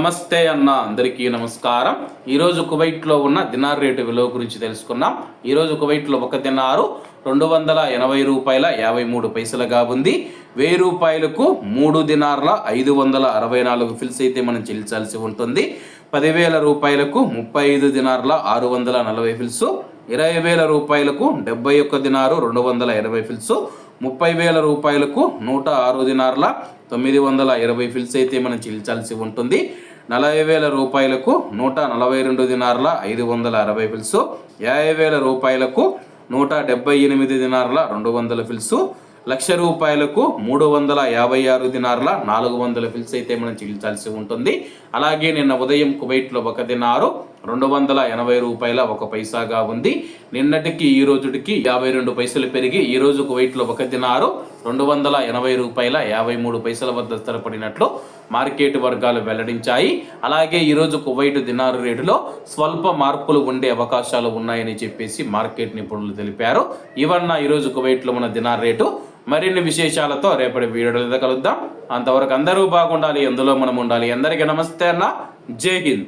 నమస్తే అన్న అందరికీ నమస్కారం. ఈరోజు కువైట్లో ఉన్న దినార్ రేటు విలువ గురించి తెలుసుకున్నాం ఈరోజు కువైట్లో ఒక దినారు రెండు వందల ఎనభై రూపాయల యాభై మూడు పైసలుగా ఉంది. వెయ్యి రూపాయలకు మూడు దినార్ల ఐదు వందల అరవై నాలుగు ఫిల్స్ అయితే మనం చెల్లించాల్సి ఉంటుంది. పదివేల రూపాయలకు ముప్పై ఐదు దినార్ల ఆరు వందల నలభై ఫిల్స్. ఇరవై వేల రూపాయలకు డెబ్బై ఒక్క దినారు రెండు వందల ఎనభై ఫిల్స్. ముప్పై వేల రూపాయలకు నూట ఆరు దినార్ల తొమ్మిది వందల ఇరవై ఫిల్స్ అయితే మనం చెల్లించాల్సి ఉంటుంది. నలభై వేల రూపాయలకు నూట నలభై రెండు దినార్ల ఐదు వందల అరవై ఫిల్స్ యాభై వేల రూపాయలకు నూట డెబ్బై ఎనిమిది దినార్ల రెండు వందల ఫిల్స్ లక్ష రూపాయలకు మూడు వందల యాభై ఆరు దినార్ల నాలుగు వందల ఫిల్స్ అయితే మనం చెల్లించాల్సి ఉంటుంది. అలాగే నిన్న ఉదయం కువైట్లో ఒక దినారు రెండు వందల ఎనభై రూపాయల ఒక పైసాగా ఉంది. నిన్నటికి ఈ రోజుకి యాభై రెండు పైసలు పెరిగి ఈ రోజు కువైట్లో ఒక దినారు రెండు వందల ఎనభై రూపాయల యాభై మూడు పైసల వద్ద స్థిరపడినట్లు మార్కెట్ వర్గాలు వెల్లడించాయి. అలాగే ఈరోజు కువైట్ దినారు రేటులో స్వల్ప మార్పులు ఉండే అవకాశాలు ఉన్నాయని చెప్పేసి మార్కెట్ నిపుణులు తెలిపారు. ఇవన్న ఈరోజు కువైట్లో ఉన్న దినార్ రేటు. మరిన్ని విశేషాలతో రేపటి వీడియోలో కలుద్దాం. అంతవరకు అందరూ బాగుండాలి ఎందులో మనం ఉండాలి. అందరికీ నమస్తే అన్న. జై హింద్.